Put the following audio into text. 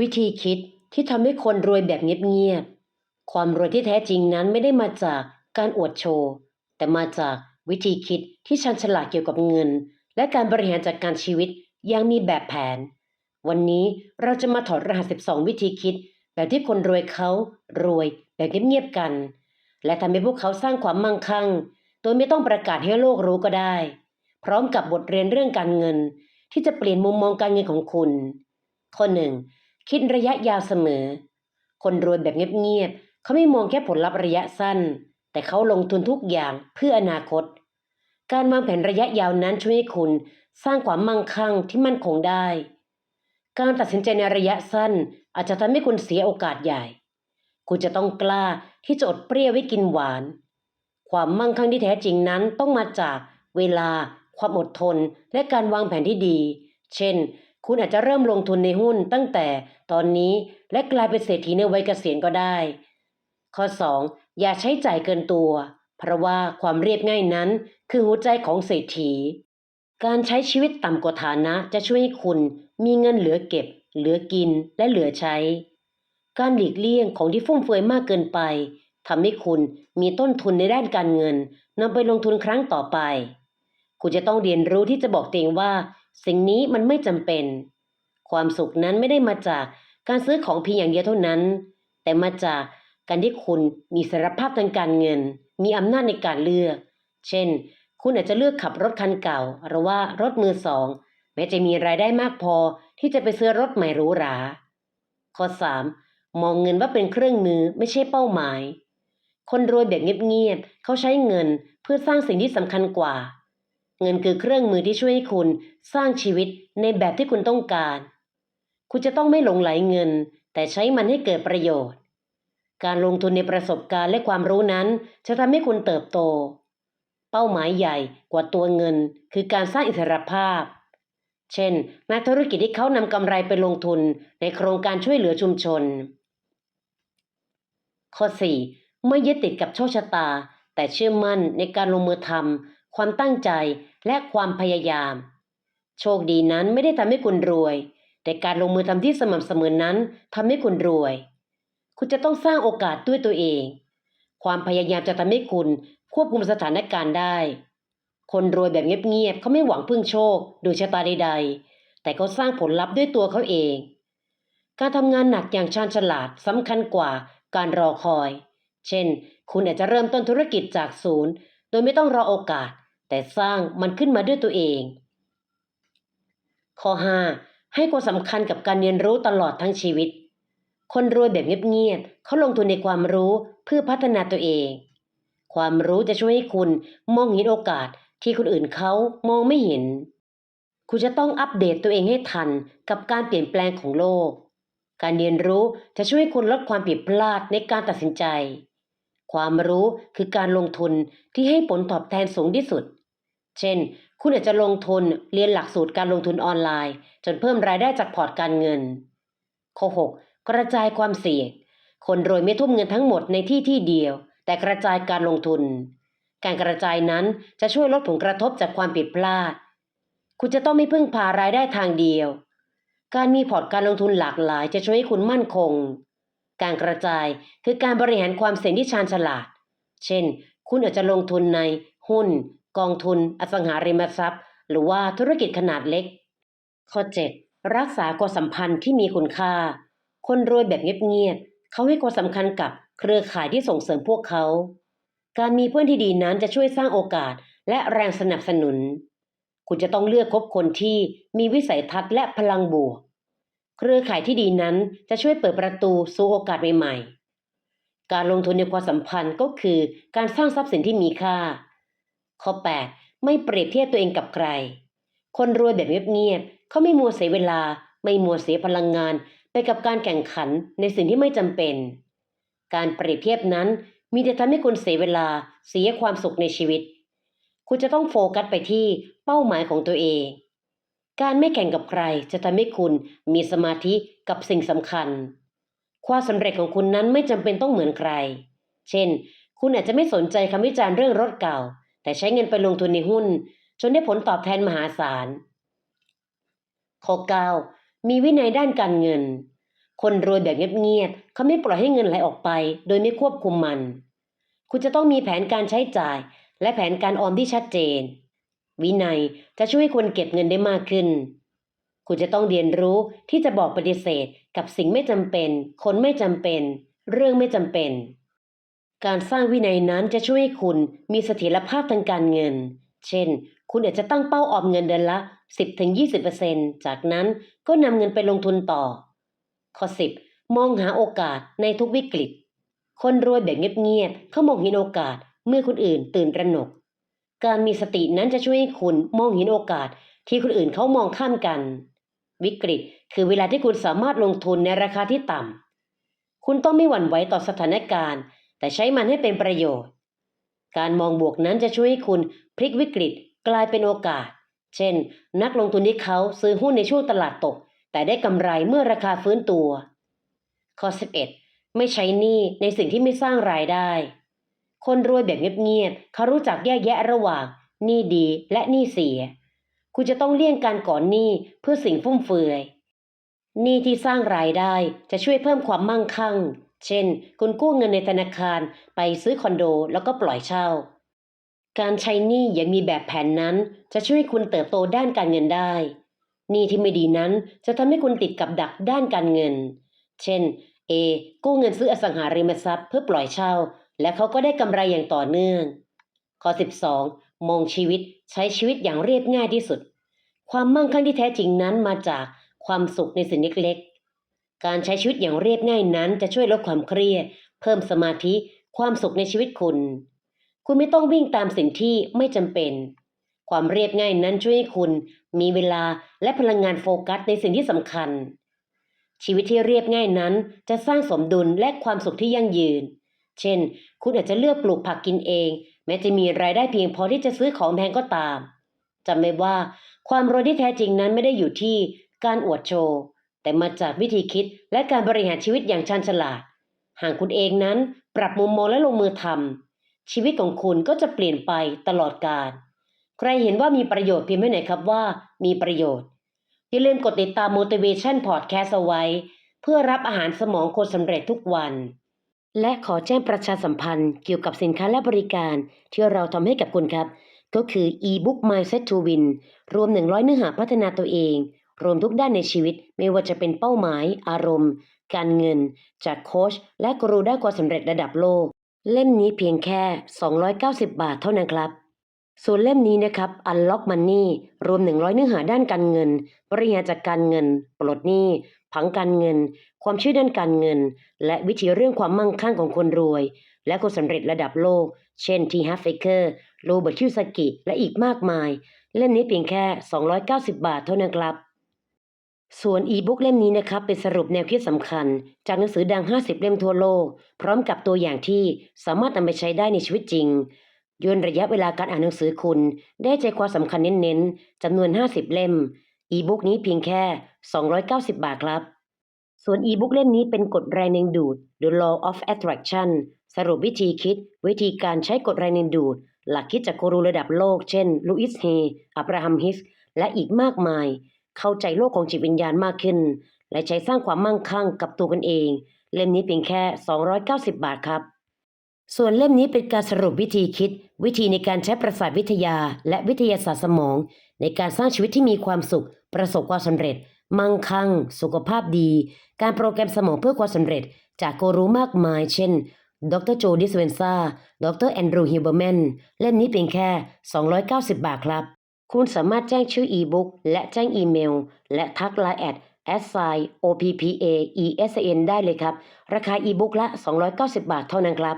วิธีคิดที่ทำให้คนรวยแบบเงียบๆ ความรวยที่แท้จริงนั้นไม่ได้มาจากการอวดโชว์ แต่มาจากวิธีคิดที่ชันฉลาดเกี่ยวกับเงิน และการบริหารจัดการชีวิตอย่างมีแบบแผน วันนี้เราจะมาถอดรหัส 12 วิธีคิด แบบที่คนรวยเขารวยแบบเงียบๆกัน และทำให้พวกเขาสร้างความมั่งคั่ง โดยไม่ต้องประกาศให้โลกรู้ก็ได้ พร้อมกับบทเรียนเรื่องการเงิน ที่จะเปลี่ยนมุมมองการเงินของคุณ ข้อหนึ่ง คิดระยะยาวเสมอ คนรวยแบบเงียบๆเขาไม่มองแค่ผลลัพธ์ระยะสั้น แต่เขาลงทุนทุกอย่างเพื่ออนาคต การวางแผนระยะยาวนั้นช่วยให้คุณสร้างความมั่งคั่งที่มั่นคงได้ การตัดสินใจในระยะสั้นอาจจะทำให้คุณเสียโอกาสใหญ่ คุณจะต้องกล้าที่จะอดเปรี้ยวไว้กินหวาน ความมั่งคั่งที่แท้จริงนั้นต้องมาจากเวลา ความอดทน และการวางแผนที่ดี เช่น คุณอาจจะเริ่มลงทุนในหุ้นตั้งแต่ตอนนี้และกลายเป็นเศรษฐีในวัยเกษียณก็ได้ ข้อ 2. อย่าใช้จ่ายเกินตัว เพราะว่าความเรียบง่ายนั้นคือหัวใจของเศรษฐี การใช้ชีวิตต่ำกว่าฐานะจะช่วยให้คุณมีเงินเหลือเก็บ เหลือกินและเหลือใช้ การหลีกเลี่ยงของที่ฟุ่มเฟือยมากเกินไปทำให้คุณมีต้นทุนในด้านการเงินนำไปลงทุนครั้งต่อไป คุณจะต้องเรียนรู้ที่จะบอกตัวเองว่า สิ่งนี้มันไม่จำเป็น ความสุขนั้นไม่ได้มาจากการซื้อของเพียงอย่างเดียวเท่านั้น แต่มาจากการที่คุณมีเสรีภาพทางการเงิน มีอำนาจในการเลือก เช่น คุณอาจจะเลือกขับรถคันเก่า หรือว่ารถมือสอง แม้จะมีรายได้มากพอที่จะไปซื้อรถใหม่หรูหรา ข้อ 3. มองเงินว่าเป็นเครื่องมือไม่ใช่เป้าหมาย คนรวยแบบเงียบๆเขาใช้เงินเพื่อสร้างสิ่งที่สำคัญกว่า เงินคือเครื่องมือที่ช่วยให้คุณสร้างชีวิตในแบบที่คุณต้องการ คุณจะต้องไม่หลงไหลเงิน แต่ใช้มันให้เกิดประโยชน์ การลงทุนในประสบการณ์และความรู้นั้น จะทำให้คุณเติบโต เป้าหมายใหญ่กว่าตัวเงิน คือการสร้างอิสรภาพ เช่น นักธุรกิจที่เขานำกำไรไปลงทุนในโครงการช่วยเหลือชุมชน ข้อ 4. ไม่ยึดติดกับโชคชะตา แต่เชื่อมั่นในการลงมือทำ ความตั้งใจและความพยายาม โชคดีนั้นไม่ได้ทำให้คุณรวย แต่การลงมือทำที่สม่ำเสมอนั้นทำให้คุณรวย คุณจะต้องสร้างโอกาสด้วยตัวเอง ความพยายามจะทำให้คุณควบคุมสถานการณ์ได้ คนรวยแบบเงียบๆเขาไม่หวังพึ่งโชคโดยชะตาใดๆ แต่เขาสร้างผลลัพธ์ด้วยตัวเขาเอง การทำงานหนักอย่างชาญฉลาดสำคัญกว่าการรอคอย เช่น คุณอาจจะเริ่มต้นธุรกิจจากศูนย์ โดยไม่ต้องรอโอกาส แต่สร้างมันขึ้นมาด้วยตัวเอง ข้อ 5. ให้ความสำคัญกับการเรียนรู้ตลอดทั้งชีวิต คนรวยแบบเงียบๆเขาลงทุนในความรู้เพื่อพัฒนาตัวเอง ความรู้จะช่วยให้คุณมองเห็นโอกาสที่คนอื่นเขามองไม่เห็น คุณจะต้องอัปเดตตัวเองให้ทันกับการเปลี่ยนแปลงของโลก การเรียนรู้จะช่วยให้คุณลดความผิดพลาดในการตัดสินใจ ความรู้คือการลงทุนที่ให้ผลตอบแทนสูงที่สุด เช่น คุณอาจจะลงทุนเรียนหลักสูตรการลงทุนออนไลน์ จนเพิ่มรายได้จากพอร์ตการเงิน ข้อ 6. กระจายความเสี่ยง คนรวยไม่ทุ่มเงินทั้งหมดในที่ที่เดียว แต่กระจายการลงทุน การกระจายนั้นจะช่วยลดผลกระทบจากความผิดพลาด คุณจะต้องไม่พึ่งพารายได้ทางเดียว การมีพอร์ตการลงทุนหลากหลาย จะช่วยให้คุณมั่นคง การกระจายคือการบริหารความเสี่ยงที่ชาญฉลาด เช่น คุณอาจจะลงทุนในหุ้น กองทุน อสังหาริมทรัพย์ หรือว่าธุรกิจขนาดเล็ก ข้อ 7. รักษาความสัมพันธ์ที่มีคุณค่า คนรวยแบบเงียบๆเขาให้ความสำคัญกับเครือข่ายที่ส่งเสริมพวกเขา การมีเพื่อนที่ดีนั้นจะช่วยสร้างโอกาสและแรงสนับสนุน คุณจะต้องเลือกคบคนที่มีวิสัยทัศน์และพลังบวก เครือข่ายที่ดีนั้นจะช่วยเปิดประตูสู่โอกาสใหม่ๆ การลงทุนในความสัมพันธ์ก็คือการสร้างทรัพย์สินที่มีค่า ข้อ 8. ไม่เปรียบเทียบตัวเองกับใคร คนรวยแบบเงียบๆเขาไม่มัวเสียเวลา ไม่มัวเสียพลังงาน ไปกับการแข่งขันในสิ่งที่ไม่จำเป็น การเปรียบเทียบนั้นมีแต่ทำให้คุณเสียเวลาเสียความสุขในชีวิต คุณจะต้องโฟกัสไปที่เป้าหมายของตัวเอง การไม่แข่งกับใครจะทำให้คุณมีสมาธิกับสิ่งสำคัญ ความสำเร็จของคุณนั้นไม่จำเป็นต้องเหมือนใคร เช่น คุณอาจจะไม่สนใจคำวิจารณ์เรื่องรถเก่า แต่ใช้เงินไปลงทุนในหุ้น จนได้ผลตอบแทนมหาศาลข้อ 9. มีวินัยด้านการเงิน คนรวยแบบเงียบๆเขาไม่ปล่อยให้เงินไหลออกไป โดยไม่ควบคุมมัน คุณจะต้องมีแผนการใช้จ่าย และแผนการออมที่ชัดเจน วินัยจะช่วยให้คุณเก็บเงินได้มากขึ้น คุณจะต้องเรียนรู้ที่จะบอกปฏิเสธกับสิ่งไม่จำเป็น คนไม่จำเป็น เรื่องไม่จำเป็น การสร้างวินัยนั้นจะช่วยให้คุณมีเสถียรภาพทางการเงิน เช่น คุณอาจจะตั้งเป้าออมเงินเดือนละ 10-20%จากนั้นก็นำเงินไปลงทุนต่อ ข้อ 10 มองหาโอกาสในทุกวิกฤต คนรวยแบบเงียบๆเขามองเห็นโอกาสเมื่อคนอื่นตื่นตระหนก การมีสตินั้นจะช่วยให้คุณมองเห็นโอกาสที่คนอื่นเขามองข้ามกัน วิกฤตคือเวลาที่คุณสามารถลงทุนในราคาที่ต่ำ คุณต้องไม่หวั่นไหวต่อสถานการณ์ แต่ใช้มันให้เป็นประโยชน์ การมองบวกนั้นจะช่วยให้คุณพลิกวิกฤตกลายเป็นโอกาส เช่น นักลงทุนที่เขาซื้อหุ้นในช่วงตลาดตก แต่ได้กำไรเมื่อราคาฟื้นตัว ข้อ 11 ไม่ใช้หนี้ในสิ่งที่ไม่สร้างรายได้ คนรวยแบบเงียบๆเขารู้จักแยกแยะระหว่างหนี้ดีและหนี้เสีย คุณจะต้องเลี่ยงการก่อนหนี้เพื่อสิ่งฟุ่มเฟือยหนี้ที่สร้างรายได้จะช่วยเพิ่มความมั่งคั่ง เช่น คุณกู้เงินในธนาคารไปซื้อคอนโดแล้วก็ปล่อยเช่า การใช้หนี้อย่างมีแบบแผนนั้น จะช่วยคุณเติบโตด้านการเงินได้หนี้ที่ไม่ดีนั้นจะทำให้คุณติดกับดักด้านการเงิน เช่น A กู้เงินซื้ออสังหาริมทรัพย์เพื่อปล่อยเช่า และเขาก็ได้กำไรอย่างต่อเนื่อง ข้อ 12 มองชีวิตใช้ชีวิตอย่างเรียบง่ายที่สุด ความมั่งคั่งที่แท้จริงนั้นมาจากความสุขในสิ่งเล็กๆ การใช้ชีวิตอย่างเรียบง่ายนั้นจะช่วยลดความเครียด เพิ่มสมาธิความสุขในชีวิตคุณ คุณไม่ต้องวิ่งตามสิ่งที่ไม่จำเป็น ความเรียบง่ายนั้นช่วยให้คุณมีเวลาและพลังงานโฟกัสในสิ่งที่สำคัญ ชีวิตที่เรียบง่ายนั้นจะสร้างสมดุลและความสุขที่ยั่งยืน เช่น คุณอาจจะเลือกปลูกผักกินเอง แม้จะมีรายได้เพียงพอที่จะซื้อของแพงก็ตามจำไว้ว่าความรวยที่แท้จริงนั้นไม่ได้อยู่ที่การอวดโชว์ แต่มาจากวิธีคิดและการบริหารชีวิตอย่างชันฉลาด หากคุณเองนั้นปรับมุมมองและลงมือทำชีวิตของคุณก็จะเปลี่ยนไปตลอดกาลใครเห็นว่ามีประโยชน์พิมพ์ให้หน่อยครับว่า มีประโยชน์ อย่าลืมกดติดตาม motivation podcast เอาไว้ เพื่อรับอาหารสมองคนสำเร็จทุกวัน และขอแจ้งประชาสัมพันธ์เกี่ยวกับสินค้าและบริการที่เราทำให้กับคุณครับ ก็คือ e-book mindset to win รวม 100 เนื้อหาพัฒนาตัวเอง รวมทุกด้านในชีวิต ไม่ว่าจะเป็นเป้าหมาย อารมณ์ การเงิน จากโค้ชและกรูด้านความสำเร็จระดับโลก เล่มนี้เพียงแค่ 290 บาทเท่านั้นครับ ส่วนเล่มนี้นะครับ Unlock Money รวม 100 เนื้อหาด้านการเงิน บริหารจัดการเงิน ปลดหนี้ ผังการเงิน ความเชื่อด้านการเงิน และวิธีเรื่องความมั่งคั่งของคนรวย และคนสำเร็จระดับโลก เช่น T. Harv Eker โรเบิร์ตคิวซากิ และอีกมากมาย เล่มนี้เพียงแค่ 290 บาทเท่านั้นครับ ส่วนอีบุ๊กเล่มนี้นะครับ เป็นสรุปแนวคิดสำคัญ จากหนังสือดัง 50 เล่มทั่วโลก พร้อมกับตัวอย่างที่สามารถนำไปใช้ได้ในชีวิตจริงย่นระยะเวลาการอ่านหนังสือคุณ ได้ใจความสำคัญเน้นๆจำนวน 50 เล่ม อีบุ๊กนี้เพียงแค่ 290 บาทครับ ส่วนอีบุ๊กเล่มนี้เป็นกฎแรงดึงดูด The Law of Attraction สรุปวิธีคิด วิธีการใช้กฎแรงดึงดูด หลักคิดจากกูรูระดับโลก เช่นลูอิสเฮอับราฮัมฮิสและอีกมากมาย เข้าใจโลกของจิตวิญญาณมากขึ้น และใช้สร้างความมั่งคั่งกับตัวกันเอง เล่มนี้เพียงแค่ 290 บาทครับ ส่วนเล่มนี้เป็นการสรุปวิธีคิด วิธีในการใช้ประสาทวิทยา และวิทยาศาสตร์สมอง ในการสร้างชีวิตที่มีความสุข ประสบความสำเร็จ มั่งคั่ง สุขภาพดี การโปรแกรมสมองเพื่อความสำเร็จ จากกูรูมากมาย เช่น ดรโจดิสเวนซาดรแอนดรูฮิวเบอร์แมน เล่มนี้เพียงแค่ 290 บาทครับ คุณสามารถแจ้งชื่ออีบุ๊กและแจ้งอีเมล และทักไลน์แอด s i o p p a e s n ได้เลยครับ ราคาอีบุ๊กละ 290 บาทเท่านั้นครับ